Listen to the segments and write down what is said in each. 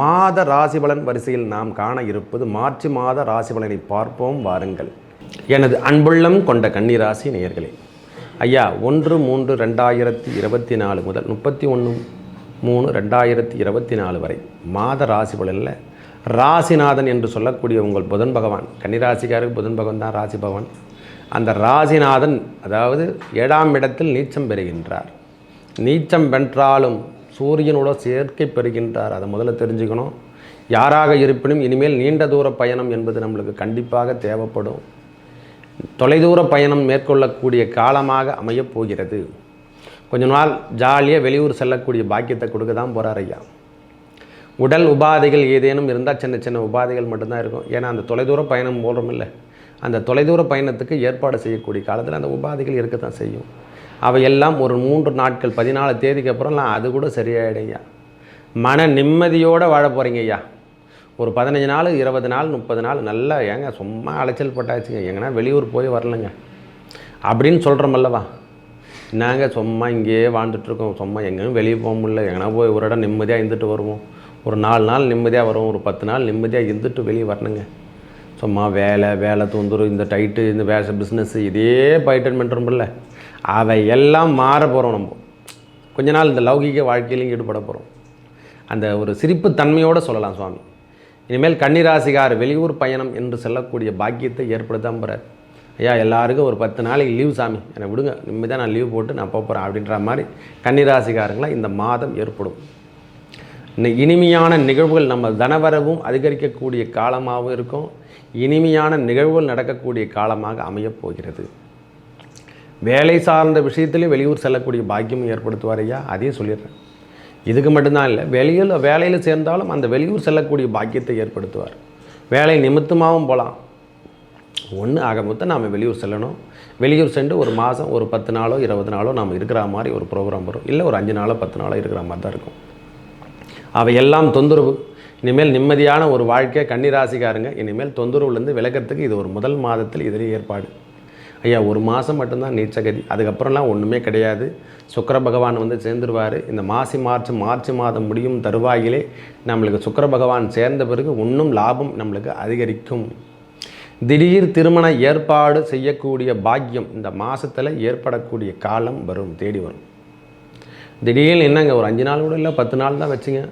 மாத ராசிபலன் வரிசையில் நாம் காண இருப்பது மார்ச் மாத ராசிபலனை பார்ப்போம் வாருங்கள். எனது அன்புள்ளம் கொண்ட கன்னிராசி நேயர்களே ஐயா ஒன்று மூன்று ரெண்டாயிரத்தி இருபத்தி நாலு முதல் முப்பத்தி ஒன்று மூணு ரெண்டாயிரத்தி இருபத்தி நாலு வரை மாத ராசி பலனில் ராசிநாதன் என்று சொல்லக்கூடிய உங்கள் புதன் பகவான் கன்னிராசிக்காருக்கு புதன் பகவான் தான் ராசி பகவான். அந்த ராசிநாதன் அதாவது ஏழாம் இடத்தில் நீச்சம் பெறுகின்றார். நீச்சம் வென்றாலும் சூரியனோட சேர்க்கை பெறுகின்றார். அதை முதல்ல தெரிஞ்சுக்கணும். யாராக இருப்பினும் இனிமேல் நீண்ட தூர பயணம் என்பது நம்மளுக்கு கண்டிப்பாக தேவைப்படும். தொலைதூர பயணம் மேற்கொள்ளக்கூடிய காலமாக அமையப் போகிறது. கொஞ்ச நாள் ஜாலியாக வெளியூர் செல்லக்கூடிய பாக்கியத்தை கொடுக்க தான் போகிறார் ஐயா. உடல் உபாதைகள் ஏதேனும் இருந்தால் சின்ன சின்ன உபாதைகள் மட்டும்தான் இருக்கும். ஏன்னா அந்த தொலைதூர பயணம் போடுறோம் இல்லை அந்த தொலைதூர பயணத்துக்கு ஏற்பாடு செய்யக்கூடிய காலத்தில் அந்த உபாதைகள் இருக்க தான் செய்யும். அவையெல்லாம் ஒரு மூன்று நாட்கள் பதினாலு தேதிக்கு அப்புறம்லாம் அது கூட சரியாயிடுங்கய்யா. மன நிம்மதியோடு வாழ போகிறீங்க ஐயா ஒரு பதினஞ்சு நாள் இருபது நாள் முப்பது நாள் நல்லா ஏங்க சும்மா அலைச்சல் பட்டாச்சுங்க. எங்கன்னா வெளியூர் போய் வரலங்க. அப்படின்னு சொல்கிறோமல்லவா நாங்கள் சும்மா இங்கேயே வாழ்ந்துட்டுருக்கோம். சும்மா எங்கேயும் வெளியே போக முடியல. எங்கன்னா போய் ஒரு இடம் நிம்மதியாக இருந்துட்டு வருவோம். ஒரு நாலு நாள் நிம்மதியாக வருவோம் ஒரு பத்து நாள் நிம்மதியாக இருந்துட்டு வெளியே வரணுங்க. சும்மா வேலை வேலை தொந்தரவு இந்த டைட்டு இந்த வேலை பிஸ்னஸ்ஸு இதே பைட்டன் பண்ணுறோம்ல அவை எல்லாம் மாற போகிறோம் நம்ம. கொஞ்ச நாள் இந்த லௌகிக வாழ்க்கையிலையும் ஈடுபட போகிறோம் அந்த ஒரு சிரிப்பு தன்மையோடு சொல்லலாம் சுவாமி. இனிமேல் கன்னிராசிகார் வெளியூர் பயணம் என்று செல்லக்கூடிய பாக்கியத்தை ஏற்படுத்தாம போகிறார் ஐயா எல்லாருக்கும் ஒரு பத்து நாளைக்கு லீவ் சாமி. என்னை விடுங்க. நிம்மதியாக நான் லீவ் போட்டு நான் போகிறேன் அப்படின்ற மாதிரி கன்னிராசிகாரங்களாம் இந்த மாதம் ஏற்படும். இனிமையான நிகழ்வுகள் நம்ம தனவரவும் அதிகரிக்கக்கூடிய காலமாகவும் இருக்கும். இனிமையான நிகழ்வுகள் நடக்கக்கூடிய காலமாக அமையப் போகிறது. வேலை சார்ந்த விஷயத்திலையும் வெளியூர் செல்லக்கூடிய பாக்கியம் ஏற்படுத்துவார் ஐயா. அதையும் சொல்லிடுறேன். இதுக்கு மட்டும்தான் இல்லை வெளியில் வேலையில் சேர்ந்தாலும் அந்த வெளியூர் செல்லக்கூடிய பாக்கியத்தை ஏற்படுத்துவார். வேலை நிமித்தமாகவும் போகலாம் ஒன்று ஆக மொத்தம் நாம் வெளியூர் செல்லணும். வெளியூர் சென்று ஒரு மாதம் ஒரு பத்து நாளோ இருபது நாளோ நாம் இருக்கிற மாதிரி ஒரு ப்ரோக்ராம் வரும். இல்லை ஒரு அஞ்சு நாளோ பத்து நாளோ இருக்கிற மாதிரி தான் இருக்கும். அவையெல்லாம் தொந்தரவு. இனிமேல் நிம்மதியான ஒரு வாழ்க்கை கன்னிராசிக்காரங்க இனிமேல் தொந்தரவுலேருந்து விலகிறதுக்கு இது ஒரு முதல் மாதத்தில் இதிலே ஏற்பாடு. ஐயா ஒரு மாதம் மட்டும்தான் நீச்சகதி அதுக்கப்புறம்லாம் ஒன்றுமே கிடையாது. சுக்கர பகவான் வந்து சேர்ந்துருவார். இந்த மாசி மார்ச் மார்ச் மாதம் முடியும் தருவாயிலே நம்மளுக்கு சுக்கர பகவான் சேர்ந்த பிறகு இன்னும் லாபம் நம்மளுக்கு அதிகரிக்கும். திடீர் திருமண ஏற்பாடு செய்யக்கூடிய பாக்கியம் இந்த மாதத்தில் ஏற்படக்கூடிய காலம் வரும் தேடி வரும். திடீர்னு என்னங்க ஒரு அஞ்சு நாள் கூட இல்லை பத்து நாள் தான் வச்சுங்க.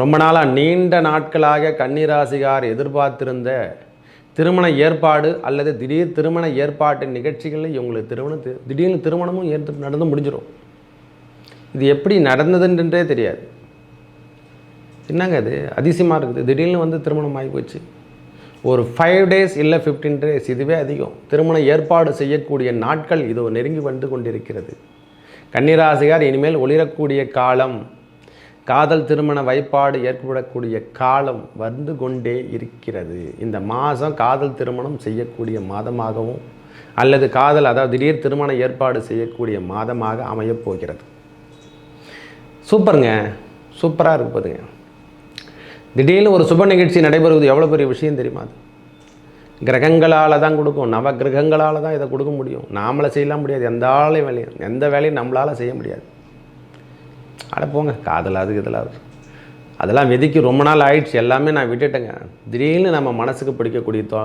ரொம்ப நாளாக நீண்ட நாட்களாக கன்னிராசிகார் எதிர்பார்த்திருந்த திருமண ஏற்பாடு அல்லது திடீர் திருமண ஏற்பாட்டு நிகழ்ச்சிகளில் இவங்களுக்கு திருமணத்து திடீர்னு திருமணமும் ஏற்று நடந்து முடிஞ்சிடும் இது எப்படி நடந்ததுன்றே தெரியாது. என்னங்க அது அதிசயமாக இருக்குது. திடீர்னு வந்து திருமணம் ஆகி போச்சு. ஒரு ஃபைவ் டேஸ் இல்லை ஃபிஃப்டீன் டேஸ் இதுவே அதிகம். திருமண ஏற்பாடு செய்யக்கூடிய நாட்கள் இதோ நெருங்கி வந்து கொண்டிருக்கிறது. கன்னிராசிகார் இனிமேல் ஒளிரக்கூடிய காலம். காதல் திருமண வைப்பாடு ஏற்படக்கூடிய காலம் வந்து கொண்டே இருக்கிறது. இந்த மாதம் காதல் திருமணம் செய்யக்கூடிய மாதமாகவும் அல்லது காதல் அதாவது திடீர் திருமண ஏற்பாடு செய்யக்கூடிய மாதமாக அமையப் போகிறது. சூப்பருங்க. சூப்பராக இருப்பதுங்க போதுங்க திடீர்னு ஒரு சுப நிகழ்ச்சி நடைபெறுவது எவ்வளோ பெரிய விஷயம் தெரியுமா அது? கிரகங்களால் தான் கொடுக்கும். நவ கிரகங்களால் தான் இதை கொடுக்க முடியும். நாமளை செய்யலாம் முடியாது. எந்த ஆளையும் வேலையும் எந்த வேலையும் நம்மளால் செய்ய முடியாது. அட போங்க காதலாது இதலாது அதெல்லாம் வெதிக்கி ரொம்ப நாள் ஆயிடுச்சு எல்லாமே நான் விட்டுட்டேங்க. திடீர்னு நம்ம மனசுக்கு பிடிக்கக்கூடிய தோ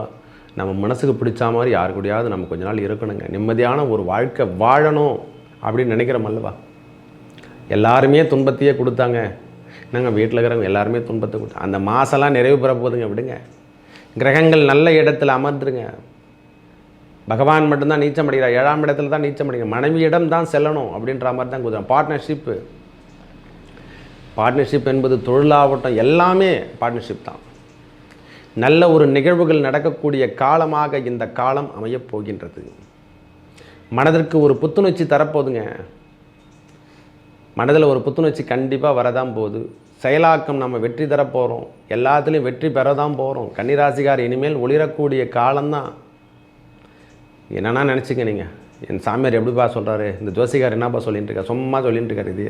நம்ம மனசுக்கு பிடிச்ச மாதிரி யாரு கூடயாவது நம்ம கொஞ்ச நாள் இருக்கணுங்க. நிம்மதியான ஒரு வாழ்க்கை வாழணும் அப்படின்னு நினைக்கிறோம் அல்லவா? எல்லாருமே துன்பத்தையே கொடுத்தாங்க. நாங்கள் வீட்டில் இருக்கிறவங்க எல்லாருமே துன்பத்தை கொடுத்தாங்க அந்த மாதம்லாம் நிறைவு பெற போதுங்க விடுங்க. கிரகங்கள் நல்ல இடத்துல அமர்ந்துருங்க. பகவான் மட்டும்தான் நீச்சம் அடிக்கிறார் ஏழாம் இடத்துல தான் நீச்சம் அடைகிறார் மனைவியிடம் தான் செல்லணும் அப்படின்ற மாதிரி தான் குதிரை பார்ட்னர்ஷிப்பு பார்ட்னர்ஷிப் என்பது தொழிலாகட்டும் எல்லாமே பார்ட்னர்ஷிப் தான். நல்ல ஒரு நிகழ்வுகள் நடக்கக்கூடிய காலமாக இந்த காலம் அமையப் போகின்றது. மனதிற்கு ஒரு புத்துணர்ச்சி தரப்போதுங்க. மனதில் ஒரு புத்துணர்ச்சி கண்டிப்பாக வரதான் போகுது. செயலாக்கம் நம்ம வெற்றி தரப் போகிறோம் எல்லாத்துலேயும் வெற்றி பெற தான் போகிறோம் கன்னிராசிகார் இனிமேல் ஒளிரக்கூடிய காலம்தான். என்னன்னா நினச்சிக்க நீங்கள் என் சாமியார் எப்படிப்பா சொல்கிறாரு இந்த ஜோசிகார் என்னப்பா சொல்லிட்டு இருக்கா சும்மா சொல்லிட்டு இருக்காரு இது.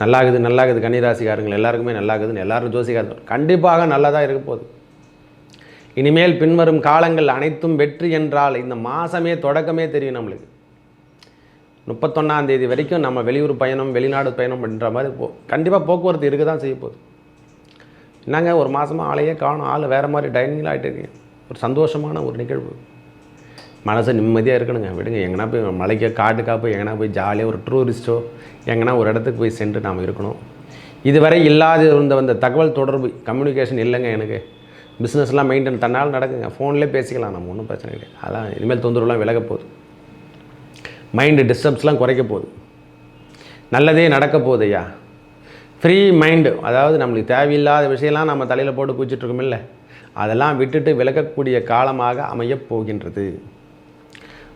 நல்லாகுது நல்லாகுது கன்னிராசிகாரங்கள் எல்லாருக்குமே நல்லாகுதுன்னு எல்லாரும் ஜோசிகார் கண்டிப்பாக நல்லதாக இருக்க போகுது. இனிமேல் பின்வரும் காலங்கள் அனைத்தும் வெற்றி என்றால் இந்த மாதமே தொடக்கமே தெரியும் நம்மளுக்கு. முப்பத்தொன்னாம் தேதி வரைக்கும் நம்ம வெளியூர் பயணம் வெளிநாடு பயணம் பண்ணுற மாதிரி போ கண்டிப்பாக போக்குவரத்து இருக்க தான் செய்ய போகுது. என்னங்க ஒரு மாதமாக ஆளையே காணும் ஆள் வேறு மாதிரி டைனிங்கில் ஆகிட்டு இருக்கீங்க. ஒரு சந்தோஷமான ஒரு நிகழ்வு. மனசு நிம்மதியாக இருக்கணுங்க. விடுங்க. எங்கன்னா போய் மலைக்கோ காட்டுக்கா போய் எங்கன்னா போய் ஜாலியாக ஒரு டூரிஸ்ட்டோ எங்கன்னா ஒரு இடத்துக்கு போய் சென்று நாம் இருக்கணும். இதுவரை இல்லாத இருந்த வந்த தகவல் தொடர்பு கம்யூனிகேஷன் இல்லைங்க எனக்கு. பிஸ்னஸ்லாம் மெயின்டைன் தன்னால் நடக்குங்க. ஃபோன்லேயே பேசிக்கலாம். நம்ம ஒன்றும் பிரச்சனை கிடையாது அதான் இனிமேல் தொந்தரவுலாம் விலக போகுது. மைண்டு டிஸ்டர்ப்ஸ்லாம் குறைக்க போகுது. நல்லதே நடக்க போகுது ஐயா. ஃப்ரீ மைண்டு அதாவது நம்மளுக்கு தேவையில்லாத விஷயம்லாம் நம்ம தலையில் போட்டு குச்சிட்ருக்கோமில்ல அதெல்லாம் விட்டுட்டு விலகக்கூடிய காலமாக அமையப் போகின்றது.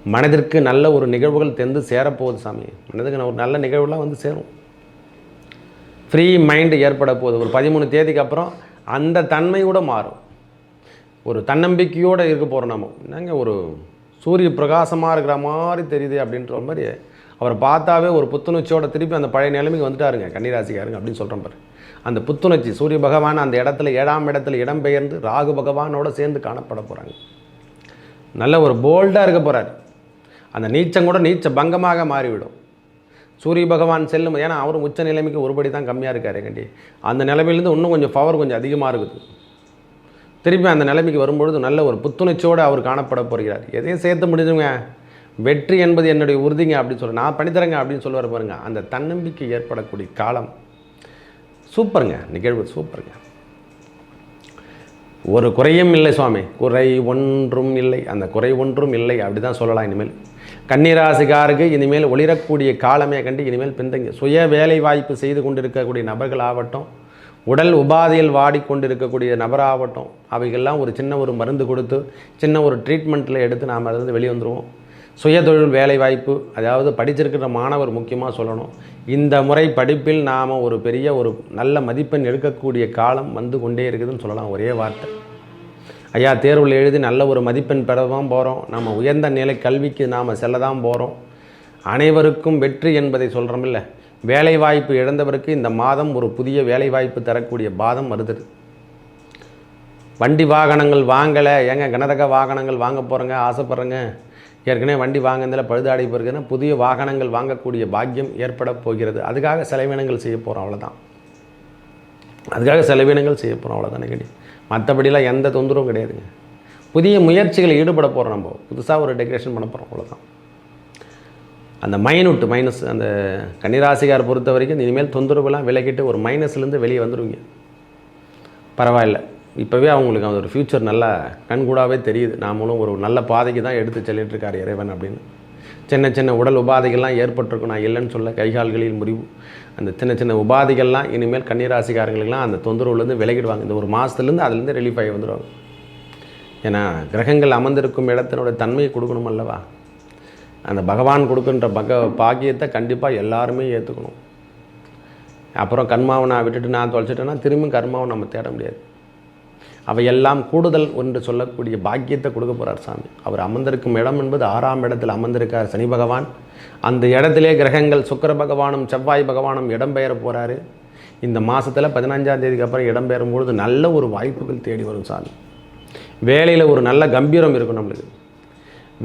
மனதிற்கு நல்ல ஒரு நிகழ்வுகள் தெரிந்து சேரப்போகுது சாமி. மனதுக்கு ஒரு நல்ல நிகழ்வுலாம் வந்து சேரும். ஃப்ரீ மைண்டு ஏற்பட போகுது. ஒரு பதிமூணு தேதிக்கு அப்புறம் அந்த தன்மையோடு மாறும். ஒரு தன்னம்பிக்கையோடு இருக்க போகிறோம் நம்ம என்னங்க ஒரு சூரிய பிரகாசமாக இருக்கிற மாதிரி தெரியுது அப்படின்ற மாதிரி. அவரை பார்த்தாவே ஒரு புத்துணர்ச்சியோட திருப்பி அந்த பழைய நிலைமைக்கு வந்துட்டாருங்க. கன்னிராசிக்காருங்க அப்படின்னு சொல்கிறேன் பாரு. அந்த புத்துணர்ச்சி சூரிய பகவான் அந்த இடத்துல ஏழாம் இடத்துல இடம்பெயர்ந்து ராகு பகவானோட சேர்ந்து காணப்பட போகிறாங்க நல்ல ஒரு போல்டாக இருக்க போகிறார் அந்த நீச்சம் கூட நீச்ச பங்கமாக மாறிவிடும். சூரிய பகவான் செல்லும் ஏன்னா அவரும் உச்ச நிலைமைக்கு ஒருபடி தான் கம்மியாக இருக்கார் கண்டி. அந்த நிலைமையிலேருந்து இன்னும் கொஞ்சம் பவர் கொஞ்சம் அதிகமாக இருக்குது. திருப்பி அந்த நிலைமைக்கு வரும்பொழுது நல்ல ஒரு புத்துணர்ச்சியோடு அவர் காணப்பட போகிறார். எதையும் சேர்த்து முடிஞ்சுங்க. வெற்றி என்பது என்னுடைய உறுதிங்க அப்படின்னு சொல்ல நான் பண்ணித்தரேங்க அப்படின்னு சொல்லுவார் பாருங்க. அந்த தன்னம்பிக்கை ஏற்படக்கூடிய காலம். சூப்பருங்க நிகழ்வு சூப்பருங்க. ஒரு குறையும் இல்லை சுவாமி. குறை ஒன்றும் இல்லை. அந்த குறை ஒன்றும் இல்லை. அப்படி தான் சொல்லலாம் இனிமேல். கன்னிராசிகாருக்கு இனிமேல் ஒளிரக்கூடிய காலமே கண்டு இனிமேல் பின்தங்கி சுய வேலை வாய்ப்பு செய்து கொண்டிருக்கக்கூடிய நபர்கள் ஆகட்டும் உடல் உபாதையில் வாடிக்கொண்டிருக்கக்கூடிய நபராகட்டும் அவைகள்லாம் ஒரு சின்ன ஒரு மருந்து கொடுத்து சின்ன ஒரு ட்ரீட்மெண்ட்டில் எடுத்து நாம் அதிலிருந்து வெளியே வந்துடுவோம் சுய தொழில் வேலை வாய்ப்பு அதாவது படிச்சிருக்கிற மாணவர் முக்கியமாக சொல்லணும். இந்த முறை படிப்பில் நாம் ஒரு பெரிய ஒரு நல்ல மதிப்பெண் எடுக்கக்கூடிய காலம் வந்து கொண்டே இருக்குதுன்னு சொல்லலாம். ஒரே வார்த்தை. ஐயா தேர்வில் எழுதி நல்ல ஒரு மதிப்பெண் பெற தான் போகிறோம் நம்ம உயர்ந்த நிலை கல்விக்கு நாம் செல்ல தான் போகிறோம் அனைவருக்கும் வெற்றி என்பதை சொல்கிறோமில்ல வேலைவாய்ப்பு இழந்தவருக்கு இந்த மாதம் ஒரு புதிய வேலைவாய்ப்பு தரக்கூடிய பாதம் வருது. வண்டி வாகனங்கள் வாங்கலை. ஏங்க கனரக வாகனங்கள் வாங்க போகிறேங்க ஆசைப்பட்றேங்க. ஏற்கனவே வண்டி வாங்கினதில் பழுதாடி போயிருக்குன்னா புதிய வாகனங்கள் வாங்கக்கூடிய பாக்கியம் ஏற்பட போகிறது. அதுக்காக செலவினங்கள் செய்ய போகிறோம் அவ்வளோதான் அதுக்காக செலவினங்கள் செய்ய போகிறோம் அவ்வளோதானே கிடையாது மற்றபடிலாம் எந்த தொந்தரவும் கிடையாதுங்க. புதிய முயற்சிகளில் ஈடுபட போகிறோம் நம்ம. புதுசாக ஒரு டெக்கரேஷன் பண்ண போகிறோம் அவ்வளோதான் அந்த மைனூட் மைனஸ் அந்த கன்னிராசிகார் பொறுத்த வரைக்கும் இனிமேல் தொந்தரவுலாம் விலகிட்டு ஒரு மைனஸ்லேருந்து வெளியே வந்துடுவீங்க பரவாயில்ல. இப்போவே அவங்களுக்கு அந்த ஒரு ஃப்யூச்சர் நல்லா கண்கூடாவே தெரியுது. நாமளும் ஒரு நல்ல பாதைக்கு தான் எடுத்து செல்லிட்டு இருக்கார் இறைவன் அப்படின்னு. சின்ன சின்ன உடல் உபாதைகள்லாம் ஏற்பட்டிருக்கும். நான் இல்லைன்னு சொல்ல கைகால்களில் முறிவு. அந்த சின்ன சின்ன உபாதைகள்லாம் இனிமேல் கன்னிராசிக்காரங்களுக்கெல்லாம் அந்த தொந்தரவுலேருந்து விலகிடுவாங்க. இந்த ஒரு மாதத்துலேருந்து அதுலேருந்து ரிலீஃப் ஆகி வந்துடுவாங்க. ஏன்னா கிரகங்கள் அமர்ந்திருக்கும் இடத்தினோட தன்மையை கொடுக்கணும் அல்லவா? அந்த பகவான் கொடுக்குன்ற பக பாக்கியத்தை கண்டிப்பாக எல்லாருமே ஏற்றுக்கணும் அப்புறம் கர்மாவை நான் விட்டுட்டு நான் தொலைச்சிட்டேன்னா திரும்பி கர்மாவை நம்ம தேட முடியாது. அவையெல்லாம் கூடுதல் என்று சொல்லக்கூடிய பாக்கியத்தை கொடுக்க போகிறார் சாமி. அவர் அமர்ந்திருக்கும் இடம் என்பது ஆறாம் இடத்தில் அமர்ந்திருக்கார் சனி பகவான். அந்த இடத்திலே கிரகங்கள் சுக்கிர பகவானும் செவ்வாய் பகவானும் இடம்பெயர போகிறாரு இந்த மாதத்தில் பதினஞ்சாம் தேதிக்கு அப்புறம் இடம்பெயரும் பொழுது நல்ல ஒரு வாய்ப்புகள் தேடி வரும் சாமி. வேலையில் ஒரு நல்ல கம்பீரம் இருக்கும் நம்மளுக்கு.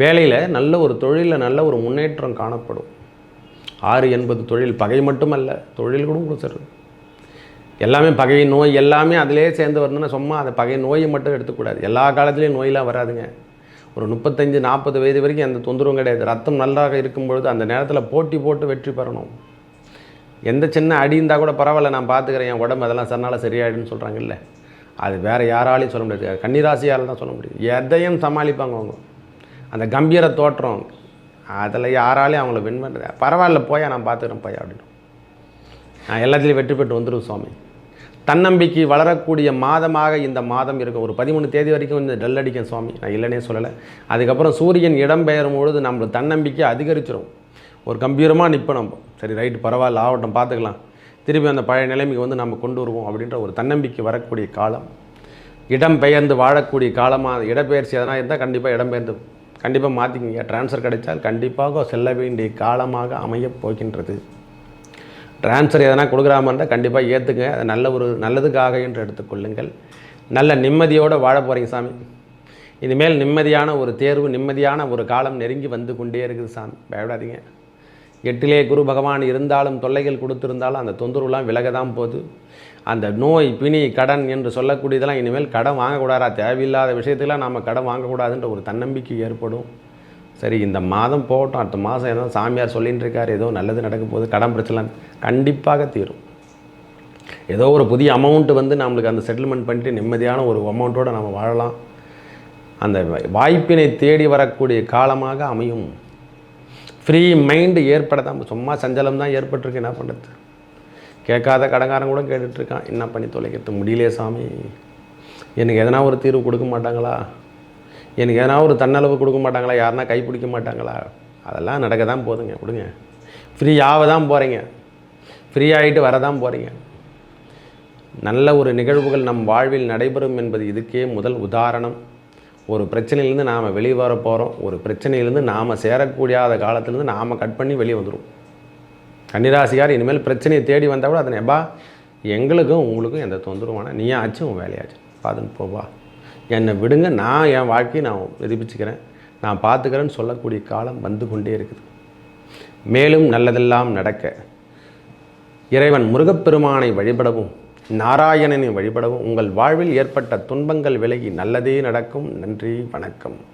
வேலையில் நல்ல ஒரு தொழிலில் நல்ல ஒரு முன்னேற்றம் காணப்படும். ஆறு என்பது தொழில் பகை மட்டுமல்ல தொழில் கூட கொடுத்துருது எல்லாமே பகை நோய் எல்லாமே அதிலே சேர்ந்து வரணும்னா சும்மா அந்த பகை நோயை மட்டும் எடுத்துக்கூடாது. எல்லா காலத்துலேயும் நோயெலாம் வராதுங்க. ஒரு முப்பத்தஞ்சு நாற்பது வயது வரைக்கும் எந்த தொந்தரவும் கிடையாது. ரத்தம் நல்லாக இருக்கும் பொழுது அந்த நேரத்தில் போட்டி போட்டு வெற்றி பெறணும். எந்த சின்ன அடி இருந்தால் கூட பரவாயில்ல நான் பார்த்துக்கிறேன் என் உடம்பு அதெல்லாம் சன்னால் சரியாயிடுன்னு சொல்கிறாங்கல்ல அது வேறு யாராலையும் சொல்ல முடியாது. கன்னிராசியால் தான் சொல்ல முடியும். எதையும் சமாளிப்பாங்க அவங்க. அந்த கம்பீர தோற்றம் அதில் யாராலையும் அவங்கள வின் பண்ணுறது பரவாயில்ல போயா நான் பார்த்துக்கிறேன் பையா அப்படின்னு. நான் எல்லாத்துலேயும் வெற்றி பெற்று வந்துடும் சுவாமி. தன்னம்பிக்கை வளரக்கூடிய மாதமாக இந்த மாதம் இருக்கும். ஒரு பதிமூணு தேதி வரைக்கும் கொஞ்சம் டல் அடிக்கும் சுவாமி. நான் இல்லைனே சொல்லலை. அதுக்கப்புறம் சூரியன் இடம்பெயரும் பொழுது நம்மளுக்கு தன்னம்பிக்கை அதிகரிச்சிடும் ஒரு கம்பீரமாக நிற்போம் நம்ம. சரி ரைட்டு பரவாயில்ல ஆகட்டும் பார்த்துக்கலாம். திருப்பி அந்த பழைய நிலைமைக்கு வந்து நம்ம கொண்டு வருவோம் அப்படின்ற ஒரு தன்னம்பிக்கை வரக்கூடிய காலம். இடம் பெயர்ந்து வாழக்கூடிய காலமாக இடப்பெயர்ச்சி எதனா இருந்தால் கண்டிப்பாக இடம்பெயர்ந்து கண்டிப்பாக மாற்றிக்கிங்க ட்ரான்ஸ்ஃபர் கிடைச்சால் கண்டிப்பாக செல்ல வேண்டிய காலமாக அமையப் போகின்றது. ட்ரான்ஸ்ஃபர் எதனா கொடுக்குறாம இருந்தால் கண்டிப்பாக ஏற்றுங்க அது நல்ல ஒரு நல்லதுக்காக என்று எடுத்துக்கொள்ளுங்கள் நல்ல நிம்மதியோடு வாழ போகிறீங்க சாமி. இனிமேல் நிம்மதியான ஒரு தேர்வு நிம்மதியான ஒரு காலம் நெருங்கி வந்து கொண்டே இருக்குது சாமி. பயப்படாதீங்க. எட்டிலே குரு பகவான் இருந்தாலும் தொல்லைகள் கொடுத்துருந்தாலும் அந்த தொந்தரவுலாம் விலக தான் போகுது. அந்த நோய் பிணி கடன் என்று சொல்லக்கூடியதெல்லாம் இனிமேல் கடன் வாங்கக்கூடாதா? தேவையில்லாத விஷயத்துக்கெல்லாம் நாம் கடன் வாங்கக்கூடாதுன்ற ஒரு தன்னம்பிக்கை ஏற்படும். சரி இந்த மாதம் போகட்டும். அடுத்த மாதம் ஏதோ சாமியார் சொல்லிட்டு இருக்கார் ஏதோ நல்லது நடக்க போகுது. கடன் பிரச்சனை கண்டிப்பாக தீரும். ஏதோ ஒரு புதிய அமௌண்ட்டு வந்து நம்மளுக்கு அந்த செட்டில்மெண்ட் பண்ணிட்டு நிம்மதியான ஒரு அமௌண்ட்டோடு நம்ம வாழலாம். அந்த வாய்ப்பினை தேடி வரக்கூடிய காலமாக அமையும். ஃப்ரீ மைண்டு ஏற்பட தான் சும்மா சஞ்சலம் தான் ஏற்பட்டிருக்கு. என்ன பண்ணுறது கேட்காத கடங்காரன் கூட கேட்டுட்ருக்கான் என்ன பண்ணி தொலைக்கிறது? முடியலையே சாமி. எனக்கு எதனா ஒரு தீர்வு கொடுக்க மாட்டாங்களா? எனக்கு எதனா ஒரு தன்னளவு கொடுக்க மாட்டாங்களா? யாருனா கை பிடிக்க மாட்டாங்களா? அதெல்லாம் நடக்க தான் போதுங்க விடுங்க. ஃப்ரீயாக தான் போகிறீங்க ஃப்ரீ ஆகிட்டு வர தான் போகிறீங்க நல்ல ஒரு நிகழ்வுகள் நம் வாழ்வில் நடைபெறும் என்பது இதுக்கே முதல் உதாரணம். ஒரு பிரச்சனையிலேருந்து நாம் வெளியே வர போகிறோம் ஒரு பிரச்சனையிலேருந்து நாம் சேரக்கூடியாத காலத்துலேருந்து நாம் கட் பண்ணி வெளியே வந்துடும் கன்னிராசிக்கார் இனிமேல் பிரச்சனையை தேடி வந்தால் கூட அதனை எப்பா எங்களுக்கும் உங்களுக்கும் எந்த தொந்தரவான நீயா நீயாச்சும் உன் வேலையாச்சு. பார்த்துன்னு போவா என்னை விடுங்க நான் என் வாழ்க்கையை நான் நிரூபிச்சுக்கிறேன். நான் பார்த்துக்கிறேன்னு சொல்லக்கூடிய காலம் வந்து கொண்டே இருக்குது. மேலும் நல்லதெல்லாம் நடக்க இறைவன் முருகப்பெருமானை வழிபடவும் நாராயணனை வழிபடவும் உங்கள் வாழ்வில் ஏற்பட்ட துன்பங்கள் விலகி நல்லதே நடக்கும். நன்றி வணக்கம்.